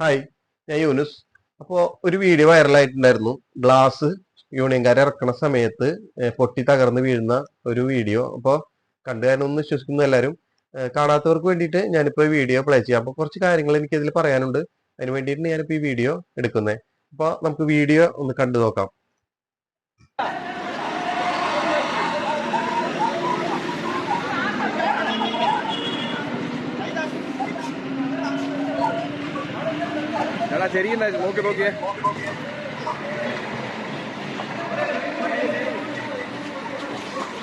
Hi ഞാൻ യൂനുസ്. അപ്പോൾ ഒരു വീഡിയോ വൈറലായിട്ടുണ്ടായിരുന്നു ഗ്ലാസ് യൂണിയൻകാരെ ഇറക്കണ സമയത്ത് പൊട്ടി തകർന്ന് വീഴുന്ന ഒരു വീഡിയോ അപ്പോൾ കണ്ടു കാണുമെന്ന് വിശ്വസിക്കുന്നു എല്ലാവരും. കാണാത്തവർക്ക് വേണ്ടിയിട്ട് ഞാനിപ്പോൾ ഈ വീഡിയോ പ്ലേ ചെയ്യാം. അപ്പോൾ കുറച്ച് കാര്യങ്ങൾ എനിക്ക് ഇതിൽ പറയാനുണ്ട്. അതിന് വേണ്ടിയിട്ട് ഞാനിപ്പോൾ ഈ വീഡിയോ എടുക്കുന്നത് അപ്പോൾ നമുക്ക് വീഡിയോ ഒന്ന് കണ്ടു നോക്കാം. എടാ ശരിയുണ്ടായി നോക്കി നോക്കിയേ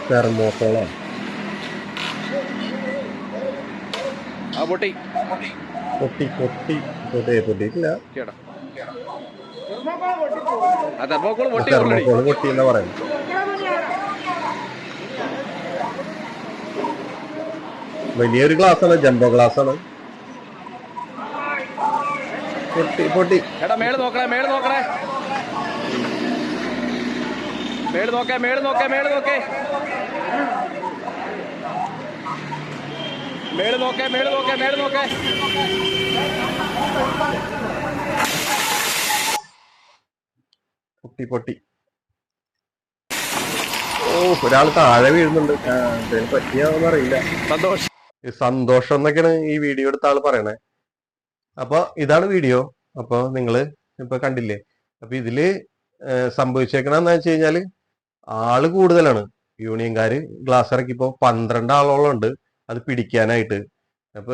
തെർമോക്കോളാണ് ആ പൊട്ടി. പൊട്ടി പൊട്ടി പൊട്ടി പൊട്ടിയിട്ടില്ല. തെർമോക്കോൾ പൊട്ടി തെർമോക്കോൾ എന്നാ പറയുന്നത് വലിയൊരു ഗ്ലാസ് ആണ് ജംബോ ഗ്ലാസ് ആണ്. പൊട്ടി പൊട്ടി. എടാ മേൾ നോക്കണേ മേൾ നോക്കണേ. മേൾ നോക്കേ മേൾ നോക്കേ മേൾ നോക്കേ. മേൾ നോക്കേ മേൾ നോക്കേ മേൾ നോക്കേ. പൊട്ടി പൊട്ടി. ഓ ഒരാൾ താഴെ വീഴുന്നുണ്ട്. അറിയില്ല സന്തോഷം. സന്തോഷം എന്നൊക്കെയാണ് ഈ വീഡിയോ എടുത്ത ആൾ പറയണേ. അപ്പൊ ഇതാണ് വീഡിയോ അപ്പൊ നിങ്ങൾ ഇപ്പൊ കണ്ടില്ലേ? അപ്പൊ ഇതിൽ സംഭവിച്ചേക്കണ സംഭവിച്ചേക്കണെന്ന് വെച്ച് കഴിഞ്ഞാൽ ആൾ കൂടുതലാണ്. യൂണിയൻകാര് ഗ്ലാസ് ഇറക്കിയപ്പോ പന്ത്രണ്ട് ആളോളം ഉണ്ട് അത് പിടിക്കാനായിട്ട്. അപ്പൊ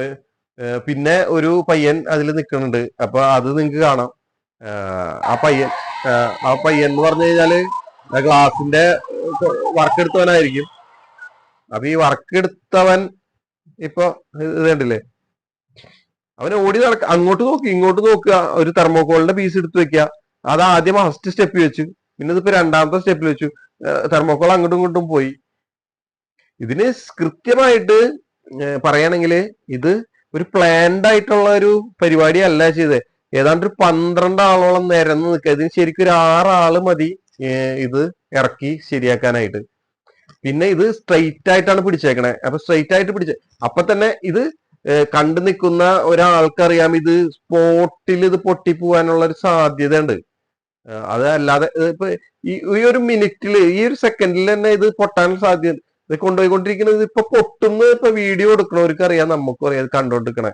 ഏഹ് പിന്നെ ഒരു പയ്യൻ അതിൽ നിൽക്കുന്നുണ്ട്. അപ്പൊ അത് നിങ്ങക്ക് കാണാം. ആ പയ്യൻ ആ പയ്യൻ എന്ന് പറഞ്ഞു കഴിഞ്ഞാൽ ഗ്ലാസിന്റെ വർക്ക് എടുത്തവനായിരിക്കും. അപ്പൊ ഈ വർക്ക് എടുത്തവൻ ഇപ്പൊ ഇത് കണ്ടില്ലേ? അവൻ ഓടി നടക്ക അങ്ങോട്ട് നോക്കി ഇങ്ങോട്ട് നോക്കുക ഒരു തെർമോക്കോളിന്റെ പീസ് എടുത്ത് വെക്കുക അത് ആദ്യം ഫസ്റ്റ് സ്റ്റെപ്പ് വെച്ചു. പിന്നെ ഇതിപ്പോ രണ്ടാമത്തെ സ്റ്റെപ്പിൽ വെച്ചു. തെർമോക്കോൾ അങ്ങോട്ടും ഇങ്ങോട്ടും പോയി. ഇതിന് കൃത്യമായിട്ട് പറയുകയാണെങ്കിൽ ഇത് ഒരു പ്ലാൻഡ് ആയിട്ടുള്ള ഒരു പരിപാടി അല്ല ചെയ്തത് ഏതാണ്ട് ഒരു പന്ത്രണ്ട് ആളോളം നിരന്ന് നിൽക്കുക ഇതിന് ശരിക്കും ഒരു ആറാൾ മതി ഇത് ഇറക്കി ശരിയാക്കാനായിട്ട്. പിന്നെ ഇത് സ്ട്രെയിറ്റ് ആയിട്ടാണ് പിടിച്ചേക്കണേ. അപ്പൊ സ്ട്രെയിറ്റ് ആയിട്ട് പിടിച്ച അപ്പൊ തന്നെ ഇത് കണ്ടു നിൽക്കുന്ന ഒരാൾക്കറിയാം ഇത് സ്പോട്ടിൽ ഇത് പൊട്ടിപ്പോവാനുള്ള ഒരു സാധ്യത ഉണ്ട് അതല്ലാതെ ഇപ്പൊ ഈ ഒരു മിനിറ്റിൽ ഈ ഒരു സെക്കൻഡിൽ തന്നെ ഇത് പൊട്ടാനുള്ള സാധ്യത ഇത് കൊണ്ടുപോയിക്കൊണ്ടിരിക്കുന്നത് ഇപ്പൊ പൊട്ടുന്ന ഇപ്പൊ വീഡിയോ എടുക്കണവർക്ക് അറിയാം നമുക്കും അറിയാം കണ്ടോണ്ടിരിക്കണേ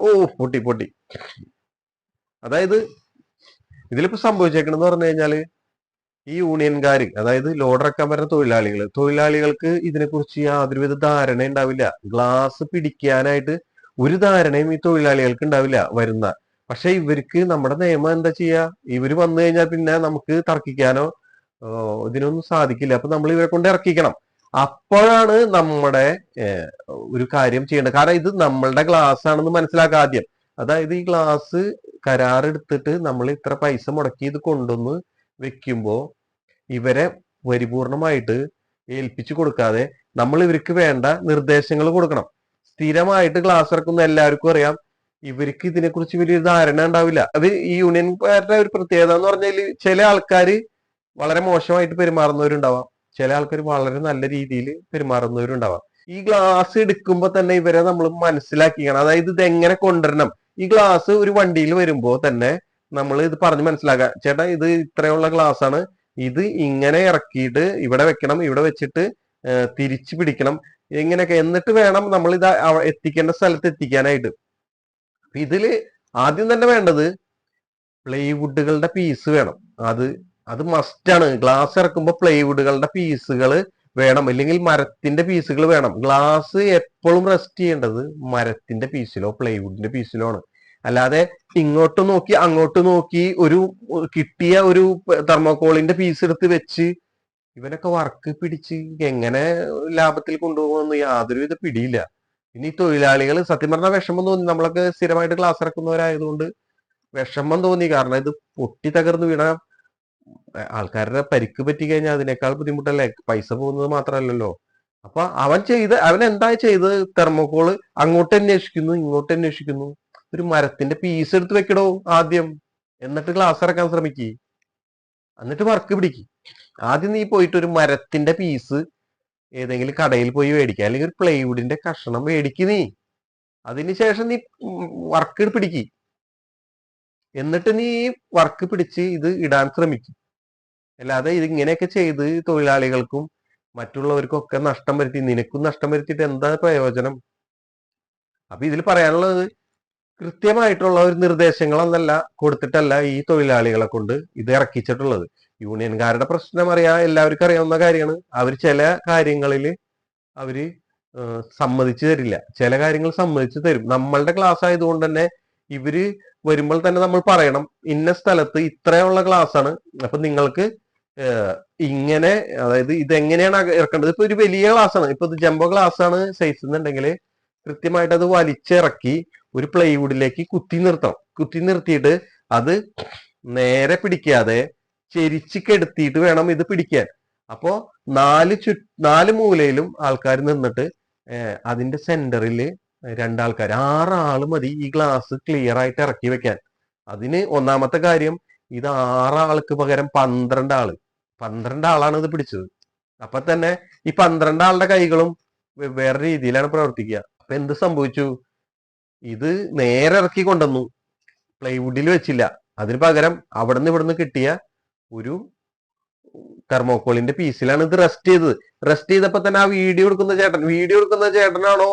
ഓ പൊട്ടി പൊട്ടി. അതായത് ഇതിലിപ്പോ സംഭവിച്ചേക്കണെന്ന് പറഞ്ഞു കഴിഞ്ഞാൽ ഈ യൂണിയൻകാർ അതായത് ലോഡറക്കാൻ വരുന്ന തൊഴിലാളികൾ തൊഴിലാളികൾക്ക് ഇതിനെക്കുറിച്ച് യാതൊരുവിധ ധാരണ ഉണ്ടാവില്ല. ഗ്ലാസ് പിടിക്കാനായിട്ട് ഒരു ധാരണയും ഈ തൊഴിലാളികൾക്ക് ഉണ്ടാവില്ല വരുന്ന. പക്ഷെ ഇവർക്ക് നമ്മുടെ നിയമം എന്താ ചെയ്യാ? ഇവർ വന്നു കഴിഞ്ഞാൽ പിന്നെ നമുക്ക് തർക്കിക്കാനോ ഇതിനൊന്നും സാധിക്കില്ല. അപ്പൊ നമ്മൾ ഇവരെ കൊണ്ട് ഇറക്കിക്കണം. അപ്പോഴാണ് നമ്മുടെ ഒരു കാര്യം ചെയ്യേണ്ടത്. കാരണം ഇത് നമ്മളുടെ ഗ്ലാസ് ആണെന്ന് മനസ്സിലാക്കുക ആദ്യം. അതായത് ഈ ഗ്ലാസ് കരാറെടുത്തിട്ട് നമ്മൾ ഇത്ര പൈസ മുടക്കി ഇത് കൊണ്ടുവന്ന് വെക്കുമ്പോ ഇവരെ പരിപൂർണമായിട്ട് ഏൽപ്പിച്ചു കൊടുക്കാതെ നമ്മൾ ഇവർക്ക് വേണ്ട നിർദ്ദേശങ്ങൾ കൊടുക്കണം. സ്ഥിരമായിട്ട് ക്ലാസ് ഇറക്കുന്ന എല്ലാവർക്കും അറിയാം. ഇവർക്ക് ഇതിനെക്കുറിച്ച് വലിയൊരു ധാരണ ഉണ്ടാവില്ല. അത് ഈ യൂണിയൻകാരുടെ ഒരു പ്രത്യേകത എന്ന് പറഞ്ഞാൽ ചില ആൾക്കാർ വളരെ മോശമായിട്ട് പെരുമാറുന്നവരുണ്ടാവാം. ചില ആൾക്കാർ വളരെ നല്ല രീതിയിൽ പെരുമാറുന്നവരുണ്ടാവാം. ഈ ഗ്ലാസ് എടുക്കുമ്പോൾ തന്നെ ഇവരെ നമ്മൾ മനസ്സിലാക്കിക്കണം. അതായത് ഇത് എങ്ങനെ കൊണ്ടുവരണം? ഈ ഗ്ലാസ് ഒരു വണ്ടിയിൽ വരുമ്പോ തന്നെ നമ്മൾ ഇത് പറഞ്ഞ് മനസ്സിലാക്കുക ചേട്ടാ ഇത് ഇത്രയുള്ള ഗ്ലാസ് ആണ്. ഇത് ഇങ്ങനെ ഇറക്കിയിട്ട് ഇവിടെ വെക്കണം ഇവിടെ വെച്ചിട്ട് തിരിച്ചു പിടിക്കണം. ഇങ്ങനെയൊക്കെ. എന്നിട്ട് വേണം നമ്മൾ ഇത് എത്തിക്കേണ്ട സ്ഥലത്ത് എത്തിക്കാനായിട്ട്. ഇതിൽ ആദ്യം തന്നെ വേണ്ടത് പ്ലൈവുഡുകളുടെ പീസ് വേണം. അത് അത് മസ്റ്റാണ് ഗ്ലാസ് ഇറക്കുമ്പോൾ പ്ലൈവുഡുകളുടെ പീസുകൾ വേണം. അല്ലെങ്കിൽ മരത്തിന്റെ പീസുകൾ വേണം. ഗ്ലാസ് എപ്പോഴും റെസ്റ്റ് ചെയ്യേണ്ടത് മരത്തിന്റെ പീസിലോ പ്ലൈവുഡിന്റെ പീസിലോ ആണ്. അല്ലാതെ ഇങ്ങോട്ട് നോക്കി അങ്ങോട്ട് നോക്കി ഒരു കിട്ടിയ ഒരു തെർമോക്കോളിന്റെ പീസ് എടുത്ത് വെച്ച് ഇവനൊക്കെ വർക്ക് പിടിച്ച് എങ്ങനെ ലാഭത്തിൽ കൊണ്ടുപോകുമെന്ന് യാതൊരുവിധ പിടിയില്ല. ഇനി തൊഴിലാളികൾ സത്യം പറഞ്ഞാൽ വിഷമം തോന്നി. നമ്മളൊക്കെ സ്ഥിരമായിട്ട് ക്ലാസ് ഇറക്കുന്നവരായതുകൊണ്ട് വിഷമം തോന്നി. കാരണം ഇത് പൊട്ടി തകർന്നു വീണ ആൾക്കാരുടെ പരിക്ക് പറ്റി കഴിഞ്ഞാൽ അതിനേക്കാൾ ബുദ്ധിമുട്ടല്ലേ? പൈസ പോകുന്നത് മാത്രമല്ലല്ലോ അപ്പൊ അവൻ ചെയ്ത് അവൻ എന്താ ചെയ്ത് തെർമോക്കോൾ അങ്ങോട്ട് അന്വേഷിക്കുന്നു ഇങ്ങോട്ട് അന്വേഷിക്കുന്നു. ഒരു മരത്തിന്റെ പീസ് എടുത്ത് വെക്കടോ ആദ്യം. എന്നിട്ട് ക്ലാസ് ഇറക്കാൻ ശ്രമിക്ക്. എന്നിട്ട് വർക്ക് പിടിക്ക്. ആദ്യം നീ പോയിട്ട് ഒരു മരത്തിന്റെ പീസ് ഏതെങ്കിലും കടയിൽ പോയി മേടിക്കുക അല്ലെങ്കിൽ ഒരു പ്ലൈവുഡിന്റെ കഷ്ണം മേടിക്ക് നീ. അതിനുശേഷം നീ വർക്ക് പിടിക്ക്. എന്നിട്ട് നീ വർക്ക് പിടിച്ച് ഇത് ഇടാൻ ശ്രമിക്കും. അല്ലാതെ ഇത് ഇങ്ങനെയൊക്കെ ചെയ്ത് തൊഴിലാളികൾക്കും മറ്റുള്ളവർക്കും ഒക്കെ നഷ്ടം വരുത്തി നിനക്കും നഷ്ടം വരുത്തിയിട്ട് എന്താ പ്രയോജനം? അപ്പൊ ഇതിൽ പറയാനുള്ളത് കൃത്യമായിട്ടുള്ള ഒരു നിർദ്ദേശങ്ങളൊന്നല്ല കൊടുത്തിട്ടല്ല ഈ തൊഴിലാളികളെ കൊണ്ട് ഇത് ഇറക്കിച്ചിട്ടുള്ളത്. യൂണിയൻകാരുടെ പ്രശ്നം അറിയാം എല്ലാവർക്കും അറിയാവുന്ന കാര്യമാണ്. അവർ ചില കാര്യങ്ങളിൽ അവർ സമ്മതിച്ചു തരില്ല. ചില കാര്യങ്ങൾ സമ്മതിച്ചു തരും. നമ്മളുടെ ക്ലാസ് ആയതുകൊണ്ട് തന്നെ ഇവർ വരുമ്പോൾ തന്നെ നമ്മൾ പറയണം ഇന്ന സ്ഥലത്ത് ഇത്രയുള്ള ക്ലാസ് ആണ്. അപ്പൊ നിങ്ങൾക്ക് ഇങ്ങനെ അതായത് ഇതെങ്ങനെയാണ് ഇറക്കേണ്ടത്? ഇപ്പൊ ഒരു വലിയ ക്ലാസ് ആണ്. ഇപ്പൊ ഇത് ജംബോ ക്ലാസ് ആണ്. സൈസ് എന്നുണ്ടെങ്കിൽ കൃത്യമായിട്ട് അത് വലിച്ചിറക്കി ഒരു പ്ലൈവുഡിലേക്ക് കുത്തി നിർത്തണം. കുത്തി നിർത്തിയിട്ട് അത് നേരെ പിടിക്കാതെ ചെരിച്ച് കെടുത്തിയിട്ട് വേണം ഇത് പിടിക്കാൻ. അപ്പോ നാല് ചു നാല് മൂലയിലും ആൾക്കാർ നിന്നിട്ട് അതിന്റെ സെന്ററിൽ രണ്ടാൾക്കാർ ആറാൾ മതി ഈ ഗ്ലാസ് ക്ലിയർ ആയിട്ട് ഇറക്കി വെക്കാൻ. അതിന് ഒന്നാമത്തെ കാര്യം ഇത് ആറാൾക്ക് പകരം പന്ത്രണ്ട് ആൾ പന്ത്രണ്ട് ആളാണ് ഇത് പിടിച്ചത്. അപ്പൊ തന്നെ ഈ പന്ത്രണ്ട് ആളുടെ കൈകളും വേറെ രീതിയിലാണ് പ്രവർത്തിക്കുക. അപ്പൊ എന്ത് സംഭവിച്ചു? ഇത് നേരെ ഇറക്കി കൊണ്ടുവന്നു. പ്ലൈവുഡിൽ വെച്ചില്ല. അതിന് പകരം അവിടുന്ന് ഇവിടുന്ന് കിട്ടിയ ഒരു തെർമോക്കോളിന്റെ പീസിലാണ് ഇത് റെസ്റ്റ് ചെയ്തത്. റെസ്റ്റ് ചെയ്തപ്പോ തന്നെ ആ വീഡിയോ എടുക്കുന്ന ചേട്ടൻ വീഡിയോ എടുക്കുന്ന ചേട്ടനാണോ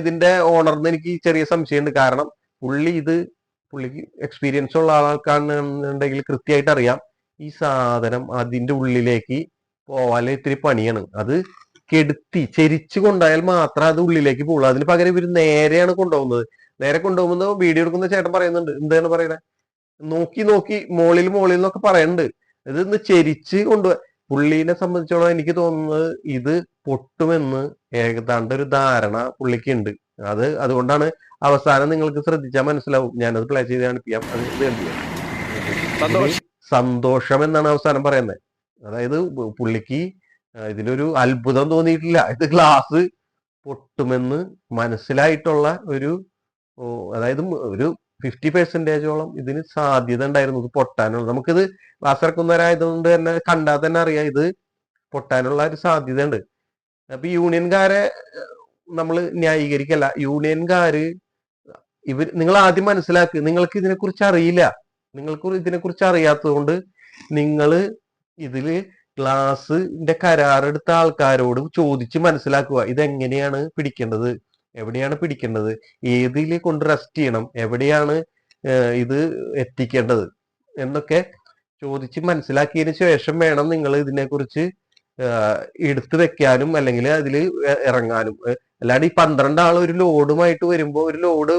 ഇതിന്റെ ഓണർ എന്ന് എനിക്ക് ചെറിയ സംശയമുണ്ട്. കാരണം പുള്ളി ഇത് പുള്ളിക്ക് എക്സ്പീരിയൻസ് ഉള്ള ആൾക്കാണെന്നുണ്ടെങ്കിൽ കൃത്യമായിട്ട് അറിയാം. ഈ സാധനം അതിന്റെ ഉള്ളിലേക്ക് പോവാൻ ഇത്തിരി പണിയാണ്. അത് കെടുത്തി ചെരിച്ചു കൊണ്ടായാൽ മാത്രം അത് ഉള്ളിലേക്ക് പോകുള്ളൂ. അതിന് പകരം ഇവർ നേരെയാണ് കൊണ്ടുപോകുന്നത്. നേരെ കൊണ്ടുപോകുമ്പോൾ വീഡിയോ എടുക്കുന്ന ചേട്ടൻ പറയുന്നുണ്ട്. എന്താണ് പറയുന്നത് നോക്കി നോക്കി മോളിൽ മോളിൽ എന്നൊക്കെ പറയുന്നുണ്ട് ഇത് ഇന്ന് ചെരിച്ച് കൊണ്ടുപോകാൻ പുള്ളീനെ സംബന്ധിച്ചോളം എനിക്ക് തോന്നുന്നത് ഇത് പൊട്ടുമെന്ന് ഏകദാണ്ട് ഒരു ധാരണ പുള്ളിക്ക് ഉണ്ട് അത് അതുകൊണ്ടാണ് അവസാനം നിങ്ങൾക്ക് ശ്രദ്ധിച്ചാൽ മനസ്സിലാവും. ഞാനത് പ്ലേ ചെയ്ത് കാണിപ്പിക്കാം. അത് കണ്ടില്ലേ? സന്തോഷം. എന്നാണ് അവസാനം പറയുന്നത്. അതായത് പുള്ളിക്ക് ഇതിലൊരു അത്ഭുതം തോന്നിയിട്ടില്ല. ഇത് ഗ്ലാസ് പൊട്ടുമെന്ന് മനസ്സിലായിട്ടുള്ള ഒരു അതായത് ഒരു ഫിഫ്റ്റി പെർസെന്റേജോളം ഇതിന് സാധ്യത ഉണ്ടായിരുന്നു. ഇത് പൊട്ടാനുള്ള നമുക്കിത് ഗ്ലാസ് ഇറക്കുന്നവരായതുകൊണ്ട് തന്നെ കണ്ടാൽ തന്നെ അറിയാം ഇത് പൊട്ടാനുള്ള ഒരു സാധ്യത ഉണ്ട് അപ്പൊ യൂണിയൻകാരെ നമ്മൾ ന്യായീകരിക്കല്ല. യൂണിയൻകാര് ഇവർ നിങ്ങൾ ആദ്യം മനസ്സിലാക്കുക നിങ്ങൾക്ക് ഇതിനെക്കുറിച്ച് അറിയില്ല. നിങ്ങൾക്ക് ഇതിനെക്കുറിച്ച് അറിയാത്തതുകൊണ്ട് നിങ്ങൾ ഇതിൽ ഗ്ലാസിന്റെ കരാറെടുത്ത ആൾക്കാരോട് ചോദിച്ച് മനസ്സിലാക്കുക. ഇതെങ്ങനെയാണ് പിടിക്കേണ്ടത്? എവിടെയാണ് പിടിക്കേണ്ടത്? ഏതിൽ കൊണ്ട് റെസ്റ്റ് ചെയ്യണം? എവിടെയാണ് ഇത് എത്തിക്കേണ്ടത്? എന്നൊക്കെ ചോദിച്ച് മനസ്സിലാക്കിയതിന് ശേഷം വേണം നിങ്ങൾ ഇതിനെക്കുറിച്ച് എടുത്തു വെക്കാനും അല്ലെങ്കിൽ അതിൽ ഇറങ്ങാനും. അല്ലാണ്ട് ഈ പന്ത്രണ്ട് ആൾ ഒരു ലോഡുമായിട്ട് വരുമ്പോൾ ഒരു ലോഡ്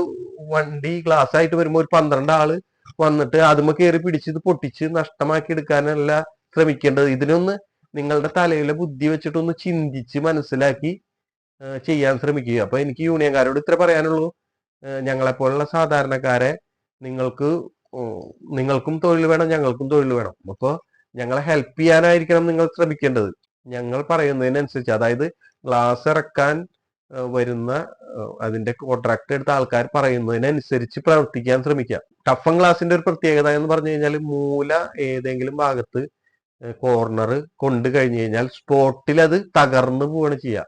വണ്ടി ഗ്ലാസ് ആയിട്ട് വരുമ്പോൾ ഒരു പന്ത്രണ്ട് ആൾ വന്നിട്ട് അതുമ്മ കയറി പിടിച്ച് ഇത് പൊട്ടിച്ച് നഷ്ടമാക്കി എടുക്കാനല്ല ശ്രമിക്കേണ്ടത്. ഇതിനൊന്ന് നിങ്ങളുടെ തലയിലെ ബുദ്ധി വെച്ചിട്ടൊന്ന് ചിന്തിച്ച് മനസ്സിലാക്കി ചെയ്യാൻ ശ്രമിക്കുക. അപ്പൊ എനിക്ക് യൂണിയൻകാരോട് ഇത്ര പറയാനുള്ളൂ. ഞങ്ങളെ പോലുള്ള സാധാരണക്കാരെ നിങ്ങൾക്ക് നിങ്ങൾക്കും തൊഴിൽ വേണം ഞങ്ങൾക്കും തൊഴിൽ വേണം. അപ്പൊ ഞങ്ങളെ ഹെൽപ്പ് ചെയ്യാനായിരിക്കണം നിങ്ങൾ ശ്രമിക്കേണ്ടത്. ഞങ്ങൾ പറയുന്നതിനനുസരിച്ച് അതായത് ഗ്ലാസ് ഇറക്കാൻ വരുന്ന അതിന്റെ കോൺട്രാക്ട് എടുത്ത ആൾക്കാർ പറയുന്നതിനനുസരിച്ച് പ്രവർത്തിക്കാൻ ശ്രമിക്കാം ടഫൻ ഗ്ലാസിന്റെ ഒരു പ്രത്യേകത എന്ന് പറഞ്ഞു കഴിഞ്ഞാൽ മൂല ഏതെങ്കിലും ഭാഗത്ത് കോർണർ കൊണ്ട് കഴിഞ്ഞു കഴിഞ്ഞാൽ സ്പോട്ടിൽ അത് തകർന്നു പോവാണ് ചെയ്യുക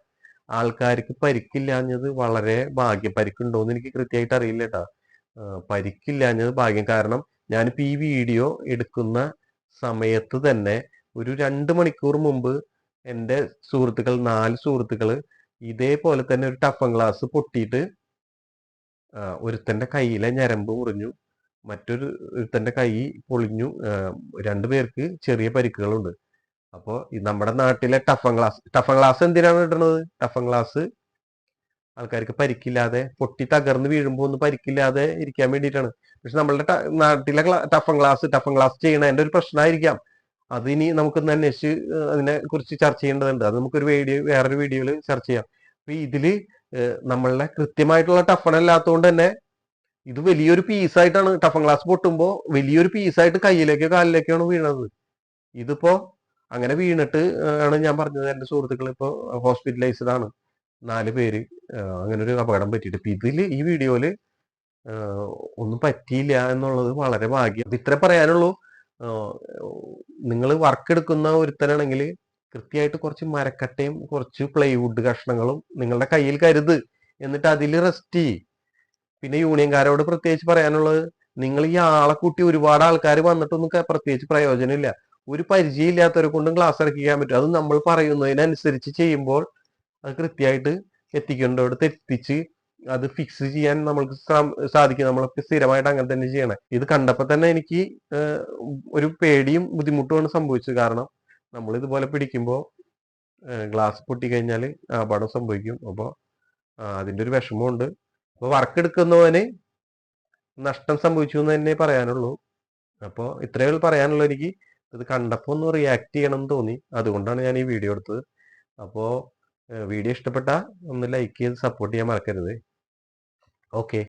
ആൾക്കാർക്ക് പരിക്കില്ലാഞ്ഞത് വളരെ ഭാഗ്യം പരിക്കുണ്ടോ എന്ന് എനിക്ക് കൃത്യമായിട്ട് അറിയില്ല കേട്ടാ പരിക്കില്ലാഞ്ഞത് ഭാഗ്യം. കാരണം ഞാനിപ്പോൾ ഈ വീഡിയോ എടുക്കുന്ന സമയത്ത് തന്നെ ഒരു രണ്ട് മണിക്കൂർ മുമ്പ് എന്റെ സുഹൃത്തുക്കൾ നാല് സുഹൃത്തുക്കൾ ഇതേപോലെ തന്നെ ഒരു ടഫൻ ഗ്ലാസ് പൊട്ടിയിട്ട് ഒരുത്തന്റെ കയ്യിലെ ഞരമ്പ് മുറിഞ്ഞു. മറ്റൊരു തന്റെ കൈ പൊളിഞ്ഞു. രണ്ടു പേർക്ക് ചെറിയ പരിക്കുകളുണ്ട്. അപ്പോൾ നമ്മുടെ നാട്ടിലെ ടഫൻ ഗ്ലാസ് ടഫൻ ഗ്ലാസ് എന്തിനാണ് ഇടുന്നത്? ടഫൻ ഗ്ലാസ് ആൾക്കാർക്ക് പരിക്കില്ലാതെ പൊട്ടി തകർന്ന് വീഴുമ്പോൾ ഒന്ന് പരിക്കില്ലാതെ ഇരിക്കാൻ വേണ്ടിയിട്ടാണ്. പക്ഷെ നമ്മളുടെ നാട്ടിലെ ടഫൻ ഗ്ലാസ് ടഫൻ ഗ്ലാസ് ചെയ്യണതിന്റെ ഒരു പ്രശ്നമായിരിക്കാം. അത് ഇനി നമുക്കൊന്ന് അന്വേഷിച്ച് അതിനെ കുറിച്ച് ചർച്ച ചെയ്യേണ്ടതുണ്ട്. അത് നമുക്കൊരു വീഡിയോ വേറൊരു വീഡിയോയിൽ ചർച്ച ചെയ്യാം. അപ്പൊ ഇതിൽ നമ്മളുടെ കൃത്യമായിട്ടുള്ള ടഫൺ അല്ലാത്തതുകൊണ്ട് തന്നെ ഇത് വലിയൊരു പീസായിട്ടാണ് ടഫൻ ഗ്ലാസ് പൊട്ടുമ്പോൾ വലിയൊരു പീസായിട്ട് കയ്യിലേക്കോ കാലിലേക്കോ വീണത്. ഇതിപ്പോ അങ്ങനെ വീണിട്ട് ആണ് ഞാൻ പറഞ്ഞത് എന്റെ സുഹൃത്തുക്കൾ ഇപ്പോ ഹോസ്പിറ്റലൈസ്ഡ് ആണ് നാല് പേര് അങ്ങനെ ഒരു അപകടം പറ്റിയിട്ട്. ഇപ്പൊ ഇതിൽ ഈ വീഡിയോയിൽ ഒന്നും പറ്റിയില്ല എന്നുള്ളത് വളരെ ഭാഗ്യം. അത് ഇത്രേ പറയാനുള്ളൂ. നിങ്ങൾ വർക്ക് എടുക്കുന്ന ഒരുത്തനാണെങ്കിൽ കൃത്യമായിട്ട് കുറച്ച് മരക്കട്ടയും കുറച്ച് പ്ലൈവുഡ് കഷ്ണങ്ങളും നിങ്ങളുടെ കയ്യിൽ കരുത്. എന്നിട്ട് അതിൽ റെസ്റ്റ് ചെയ്യ്. പിന്നെ യൂണിയൻകാരോട് പ്രത്യേകിച്ച് പറയാനുള്ളത് നിങ്ങൾ ഈ ആളെ കൂട്ടി ഒരുപാട് ആൾക്കാർ വന്നിട്ടൊന്നും പ്രത്യേകിച്ച് പ്രയോജനമില്ല. ഒരു പരിചയമില്ലാത്തവരെ കൊണ്ടും ക്ലാസ് ഇറക്കിക്കാൻ പറ്റും. അത് നമ്മൾ പറയുന്നതിനനുസരിച്ച് ചെയ്യുമ്പോൾ അത് കൃത്യമായിട്ട് എത്തിക്കേണ്ടടുത്ത് എത്തിച്ച് അത് ഫിക്സ് ചെയ്യാൻ നമ്മൾക്ക് സാധിക്കും. നമ്മൾക്ക് സ്ഥിരമായിട്ട് അങ്ങനെ തന്നെ ചെയ്യണം. ഇത് കണ്ടപ്പോൾ തന്നെ എനിക്ക് ഒരു പേടിയും ബുദ്ധിമുട്ടുമാണ് സംഭവിച്ചത്. കാരണം നമ്മൾ ഇതുപോലെ പിടിക്കുമ്പോൾ ഗ്ലാസ് പൊട്ടിക്കഴിഞ്ഞാൽ അപകടം സംഭവിക്കും. അപ്പോൾ അതിന്റെ ഒരു വിഷമമുണ്ട്. അപ്പോൾ വർക്ക് എടുക്കുന്നവന് നഷ്ടം സംഭവിച്ചു എന്ന് തന്നെ പറയാനുള്ളൂ. അപ്പോൾ ഇത്രയേ പറയാനുള്ളൂ. എനിക്ക് ഇത് കണ്ടപ്പോൾ ഒന്ന് റിയാക്ട് ചെയ്യണം എന്ന് തോന്നി. അതുകൊണ്ടാണ് ഞാൻ ഈ വീഡിയോ എടുത്തത്. അപ്പോൾ വീഡിയോ ഇഷ്ടപ്പെട്ട ഒന്ന് ലൈക്ക് ചെയ്ത് സപ്പോർട്ട് ചെയ്യാൻ മറക്കരുത്. ഓക്കെ